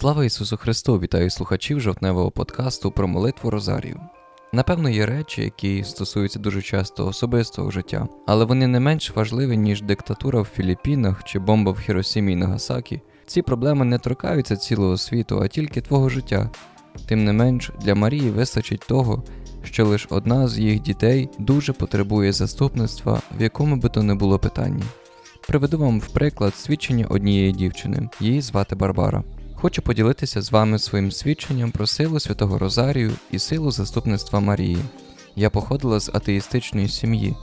Слава Ісусу Христу! Вітаю слухачів жовтневого подкасту про молитву Розарію. Напевно, є речі, які стосуються дуже часто особистого життя, але вони не менш важливі, ніж диктатура в Філіппінах чи бомба в Хіросімі і Нагасакі. Ці проблеми не торкаються цілого світу, а тільки твого життя. Тим не менш, для Марії вистачить того, що лише одна з їх дітей дуже потребує заступництва, в якому би то не було питання. Приведу вам в приклад свідчення однієї дівчини, її звати Барбара. Хочу поділитися з вами своїм свідченням про силу Святого Розарію і силу заступництва Марії. Я походила з атеїстичної сім'ї,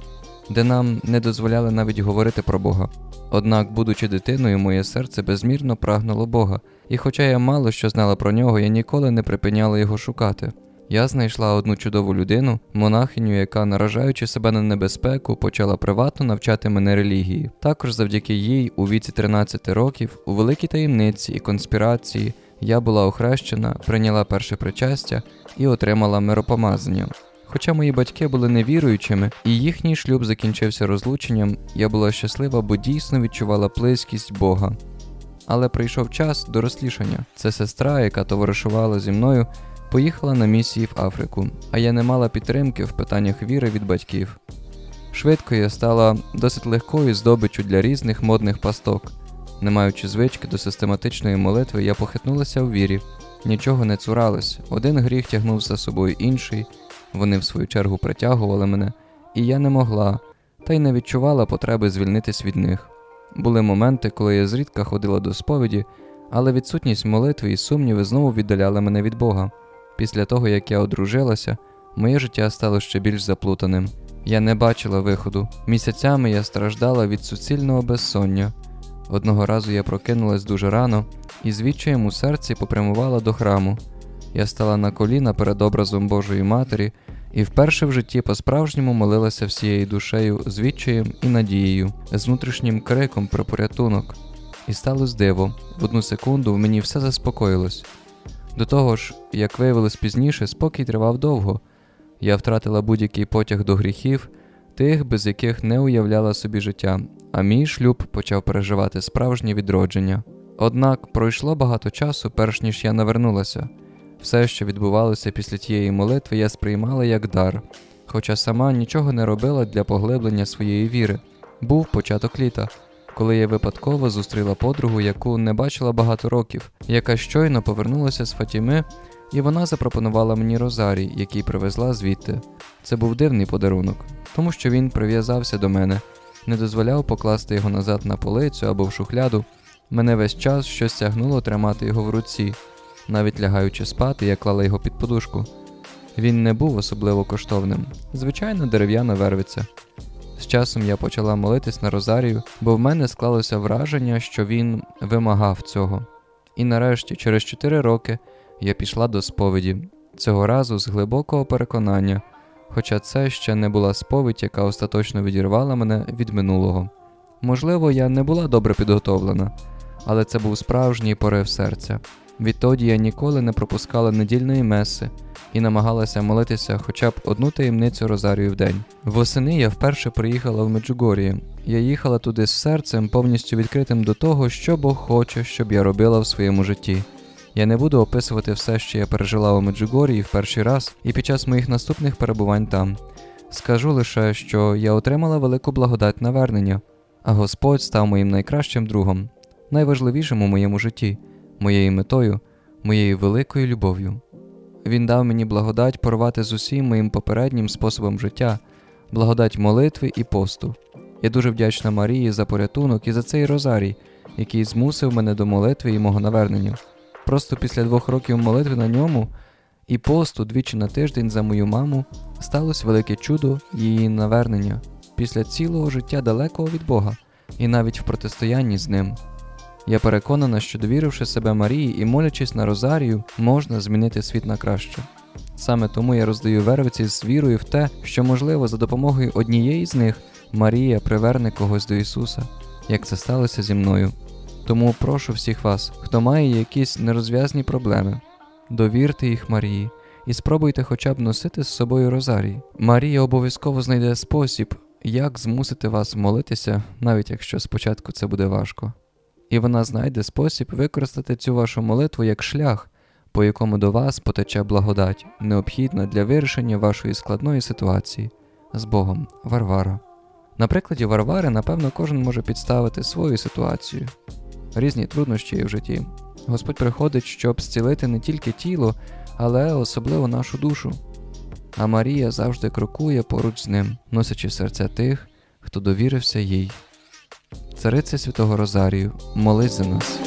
де нам не дозволяли навіть говорити про Бога. Однак, будучи дитиною, моє серце безмірно прагнуло Бога, і хоча я мало що знала про нього, я ніколи не припиняла його шукати. Я знайшла одну чудову людину, монахиню, яка, наражаючи себе на небезпеку, почала приватно навчати мене релігії. Також завдяки їй, у віці 13 років, у великій таємниці і конспірації, я була охрещена, прийняла перше причастя і отримала миропомазання. Хоча мої батьки були невіруючими, і їхній шлюб закінчився розлученням, я була щаслива, бо дійсно відчувала близькість Бога. Але прийшов час дорослішання. Це сестра, яка товаришувала зі мною, поїхала на місії в Африку, а я не мала підтримки в питаннях віри від батьків. Швидко я стала досить легкою здобиччю для різних модних пасток. Не маючи звички до систематичної молитви, я похитнулася у вірі, нічого не цуралась, один гріх тягнув за собою інший, вони в свою чергу притягували мене, і я не могла, та й не відчувала потреби звільнитись від них. Були моменти, коли я зрідка ходила до сповіді, але відсутність молитви і сумніви знову віддаляли мене від Бога. Після того, як я одружилася, моє життя стало ще більш заплутаним. Я не бачила виходу. Місяцями я страждала від суцільного безсоння. Одного разу я прокинулась дуже рано і з відчаєм у серці попрямувала до храму. Я стала на коліна перед образом Божої Матері і вперше в житті по-справжньому молилася всією душею з відчаєм і надією, з внутрішнім криком про порятунок. І сталося диво. В одну секунду в мені все заспокоїлось. До того ж, як виявилось пізніше, спокій тривав довго. Я втратила будь-який потяг до гріхів, тих, без яких не уявляла собі життя, а мій шлюб почав переживати справжнє відродження. Однак пройшло багато часу, перш ніж я навернулася. Все, що відбувалося після тієї молитви, я сприймала як дар, хоча сама нічого не робила для поглиблення своєї віри. Був початок літа коли я випадково зустріла подругу, яку не бачила багато років, яка щойно повернулася з Фатіми, і вона запропонувала мені розарій, який привезла звідти. Це був дивний подарунок, тому що він прив'язався до мене, не дозволяв покласти його назад на полицю або в шухляду. Мене весь час щось тягнуло тримати його в руці, навіть лягаючи спати, я клала його під подушку. Він не був особливо коштовним, звичайно, дерев'яна вервиця. Часом я почала молитись на Розарію, бо в мене склалося враження, що він вимагав цього. І нарешті, через 4 роки, я пішла до сповіді, цього разу з глибокого переконання, хоча це ще не була сповідь, яка остаточно відірвала мене від минулого. Можливо, я не була добре підготовлена, але це був справжній порив серця. Відтоді я ніколи не пропускала недільної меси і намагалася молитися хоча б одну таємницю Розарію в день. Восени я вперше приїхала в Меджугорі. Я їхала туди з серцем, повністю відкритим до того, що Бог хоче, щоб я робила в своєму житті. Я не буду описувати все, що я пережила у Меджугорії в перший раз і під час моїх наступних перебувань там. Скажу лише, що я отримала велику благодать навернення, а Господь став моїм найкращим другом, найважливішим у моєму житті, моєю метою, моєю великою любов'ю. Він дав мені благодать порвати з усім моїм попереднім способом життя, благодать молитви і посту. Я дуже вдячна Марії за порятунок і за цей розарій, який змусив мене до молитви і мого навернення. Просто після двох років молитви на ньому і посту двічі на тиждень за мою маму сталося велике чудо її навернення після цілого життя далекого від Бога і навіть в протистоянні з ним. Я переконана, що довіривши себе Марії і молячись на Розарію, можна змінити світ на краще. Саме тому я роздаю вервиці з вірою в те, що, можливо, за допомогою однієї з них Марія приверне когось до Ісуса, як це сталося зі мною. Тому прошу всіх вас, хто має якісь нерозв'язні проблеми, довірте їх Марії і спробуйте хоча б носити з собою Розарій. Марія обов'язково знайде спосіб, як змусити вас молитися, навіть якщо спочатку це буде важко. І вона знайде спосіб використати цю вашу молитву як шлях, по якому до вас потече благодать, необхідна для вирішення вашої складної ситуації. З Богом, Варвара. На прикладі Варвари, напевно, кожен може підставити свою ситуацію, різні труднощі в житті. Господь приходить, щоб зцілити не тільки тіло, але особливо нашу душу. А Марія завжди крокує поруч з ним, носячи серця тих, хто довірився їй. Цариця Святого Розарію, молись за нас.